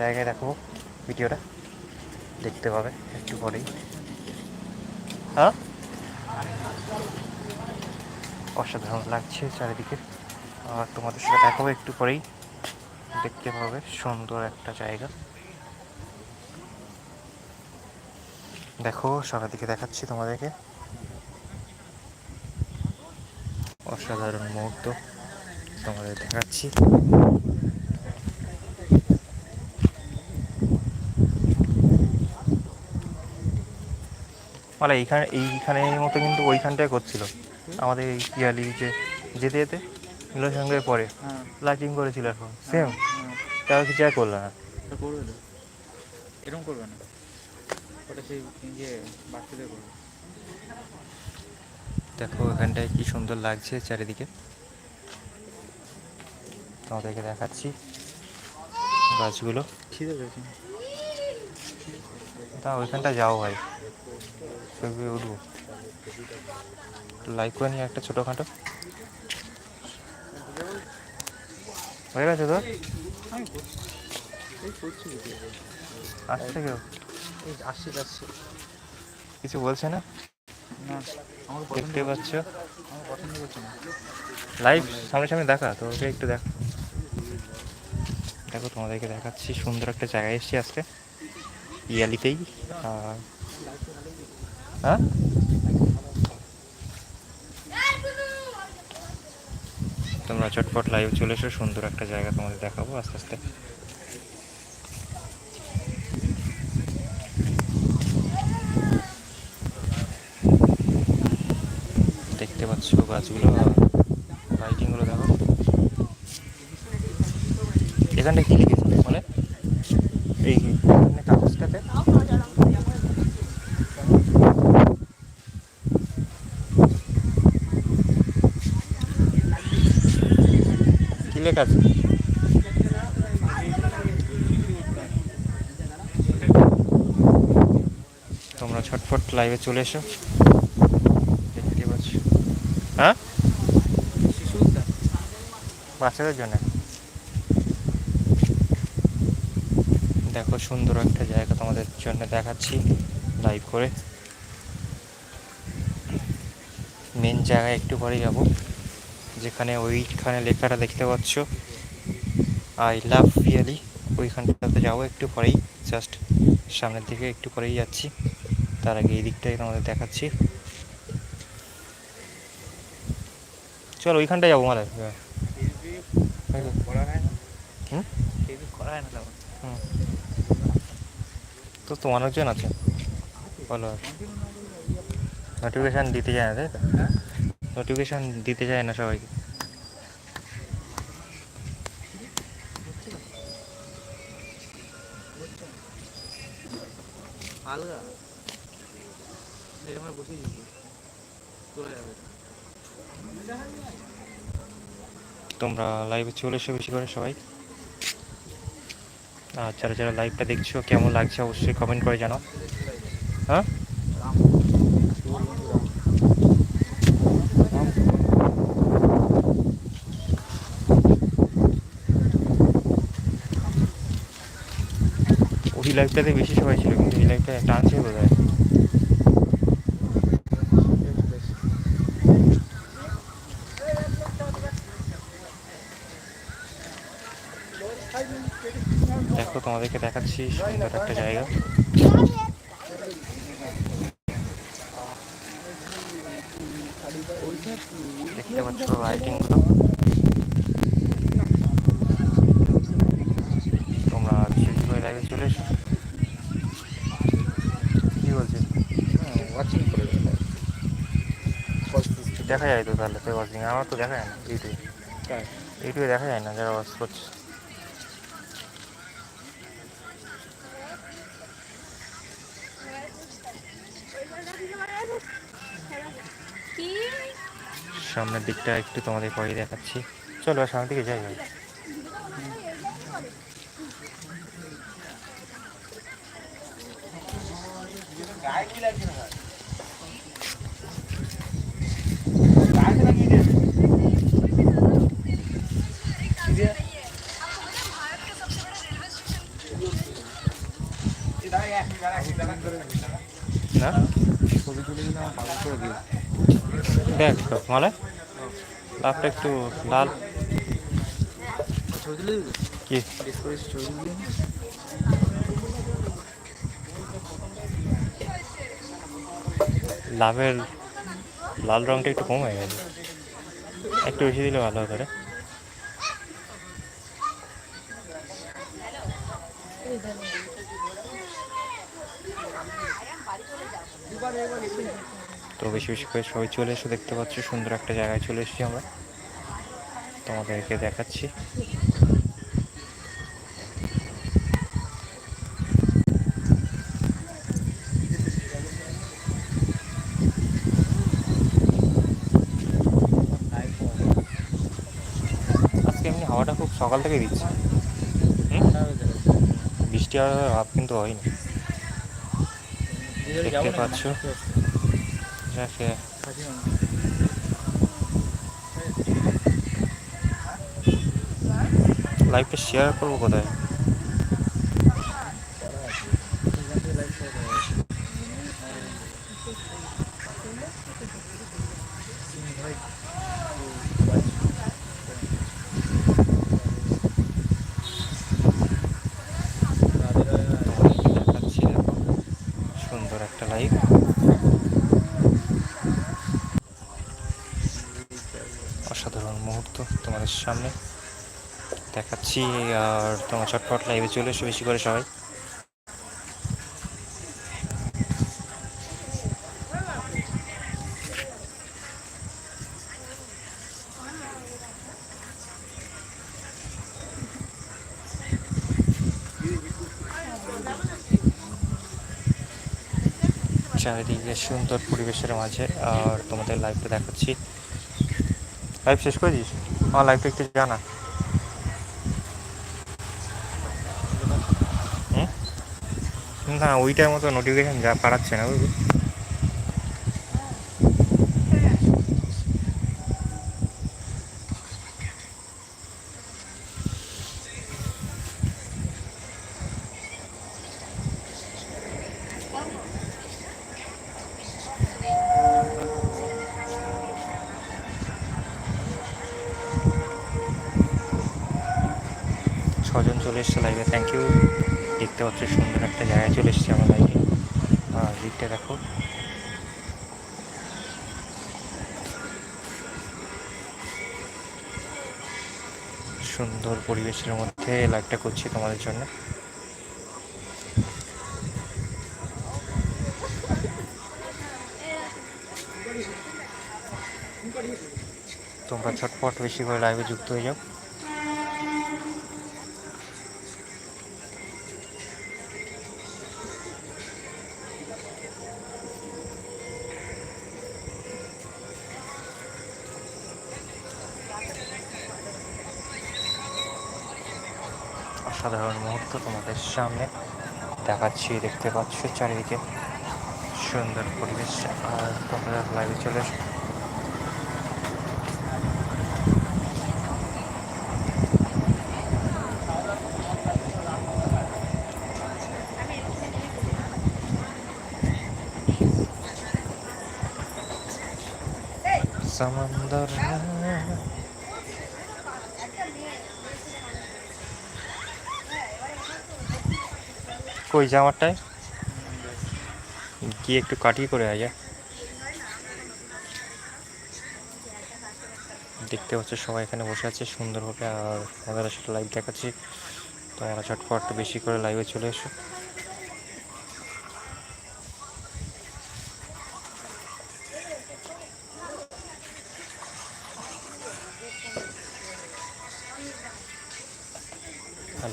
জায়গায় দেখো ভিডিওটা, দেখতে পাবে একটু পরেই। হ্যাঁ? অসাধারণ লাগছে চারিদিকে। আর তোমাদের সাথে দেখাবো একটু পরেই। দেখতে পাবে সুন্দর একটা জায়গা। দেখো সবার দিকে দেখাচ্ছি তোমাদেরকে। অসাধারণ মুহূর্ত তোমাদের দেখাচ্ছি। মানে এইখানে এইখানের মতো কিন্তু ওইখানটায় করছিল। আমাদের এই পিয়ালি যে যেতে যেতে নীলের সঙ্গে পরে হ্যাঁ। লাইটিং করেছিল এখন। সেম হ্যাঁ। তাও কিছু আর করল না। করবে তো। এরকম করবে না। ওটা সেই বাচ্চাদের করবে। দেখো এখানটায় কি সুন্দর লাগছে চারিদিকে। তোমাদেরকে দেখাচ্ছি গাছগুলো। খিদে পেয়েছে। তা ওইখানটা যাও ভাই। ছবি উঠবো। লাইক করে নিয়ে একটা ছোটোখাটো। হয়ে গেছে তো। আসছে কেউ? আসছি যাচ্ছি কিছু বলছে না? দেখতে পাচ্ছ? লাইভ সামনে সামনে দেখা তো ওকে একটু দেখো। দেখো, তোমাদেরকে দেখাচ্ছি, সুন্দর একটা জায়গায় এসেছি আজকে। ইয়ালিতেই। আর হ্যাঁ? তোমরা চটপট লাইভ চলে এসো, সুন্দর একটা জায়গা তোমাদের দেখাবো, আস্তে আস্তে। দেখতে পাচ্ছ গাছগুলো লাইটিংগুলো দেখো। এখানটা কি মানে এই, এখানে আছে। তোমরা ছটফট লাইভে চলে এসো। দেখতে পাচ্ছ হ্যাঁ? বাচ্চাদের জন্য। দেখো, সুন্দর একটা জায়গা তোমাদের জন্য দেখাচ্ছি লাইভ করে। মেন জায়গায় একটু পরে যাব। যেখানে ওইখানে লেখাটা দেখতে পাচ্ছ। আই লাভ পিয়ালি ওইখানটাতে যাব একটু পরেই। জাস্ট সামনের দিকে একটু পরেই যাচ্ছি। তার আগে এই দিকটাই তোমাদের দেখাচ্ছি। চল ওইখানটায় যাব মানে করা হয় হয় তো তো অনেকজন আছে। বলো। নোটিফিকেশান দিতে যায় না তাই তো? হ্যাঁ। নোটিফিকেশান দিতে যায় না সবাইকে। আলগা? এরকম বসে চলে যাবে। তোমরা লাইভে চলে এসো বেশি করে সবাই। আর যারা যারা লাইভটা দেখছ কেমন লাগছে অবশ্যই কমেন্ট করে জানাও। হ্যাঁ? ওই লাইভটাতে বেশি সবাই ছিল, কিন্তু এই লাইভটা টানছে বোধ হয় দেখো, তোমাদেরকে দেখাচ্ছি সুন্দর একটা জায়গা। দেখতে পাচ্ছ লাইটিংগুলো তোমরা বিশেষ করে লাইভে চলে এসো কি বলছিস ওয়াচিং করে দেখা যায় তো তাহলে তো ওয়াচিং আমার তো দেখা যায় না ইউটিউবে ইউটিউবে দেখা যায় না যারা ওয়াচ করছে। সামনের দিকটা একটু তোমাদের পরে দেখাচ্ছি। চলো সামনের দিকে যাই ভাই না ছবি তুলে দিলে আমার পাগল করে দিও মালে লাভটা একটু লাল কি? করে লাভের লাল রংটা একটু কম হয়ে গেছে। একটু বেশি দিলে ভালো হতো রে। তো বেশি বেশি করে সবাই চলে এসে, দেখতে পাচ্ছ, সুন্দর একটা জায়গায় চলে এসেছি আমরা। তোমাদেরকে দেখাচ্ছি। হাওয়াটা খুব সকাল থেকে দিচ্ছে। বৃষ্টি ভাব কিন্তু হয়নি। দেখতে পাচ্ছ। যাকে লাইভটা শেয়ার করব কোথায় তোমাদেরকে দেখাচ্ছি দেখো সুন্দর একটা লাইভ অসাধারণ মুহূর্ত তোমাদের সামনে। দেখাচ্ছি, আর তোমার চটপট লাইভে চলে এসো বেশি করে সবাই। চারিদিকে সুন্দর পরিবেশের মাঝে, আর তোমাদের লাইভটা দেখাচ্ছি। লাইভ শেষ করে দিস আমার লাইভটা একটু জানা? না ওইটার মতো নোটিফিকেশান যা পাঠাচ্ছে না বুঝলি চলে এসছে লাইভে থ্যাংক ইউ দেখতে পাচ্ছ সুন্দর একটা জায়গায় চলে এসছে আমার লাইভে দিকটা দেখো। সুন্দর পরিবেশের মধ্যে লাইভটা করছি তোমাদের জন্য। তোমরা ছটপট বেশি করে লাইভে যুক্ত হয়ে যাও। অসাধারণ মুহূর্ত তোমাদের সামনে দেখাচ্ছি, দেখতে পাচ্ছ চারিদিকে সুন্দর পরিবেশ। আর তোমরা লাইভে চলে এসো। কই জামারটায় গিয়ে একটু কাটিয়ে করে আয়। দেখতে পাচ্ছ সবাই এখানে বসে আছে সুন্দরভাবে, আর আমাদের সেটা লাইভ দেখাচ্ছি। তোমরা ঝটপট বেশি করে লাইভে চলে এসো।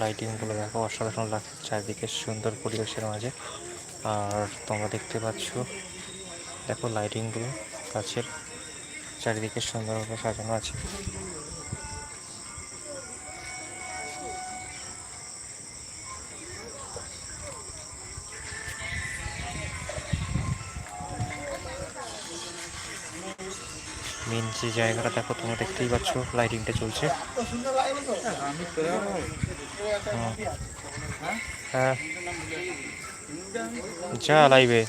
লাইটিংগুলো দেখো, অসাধারণ লাগছে চারিদিকে সুন্দর পরিবেশের মাঝে আর তোমরা দেখতে পাচ্ছ, দেখো লাইটিংগুলো গাছের চারিদিকে সুন্দরভাবে সাজানো আছে মেন যে জায়গাটা দেখো, তোমরা দেখতেই পাচ্ছ লাইটিংটা চলছে। হ্যাঁ। হ্যাঁ। যা লাইভে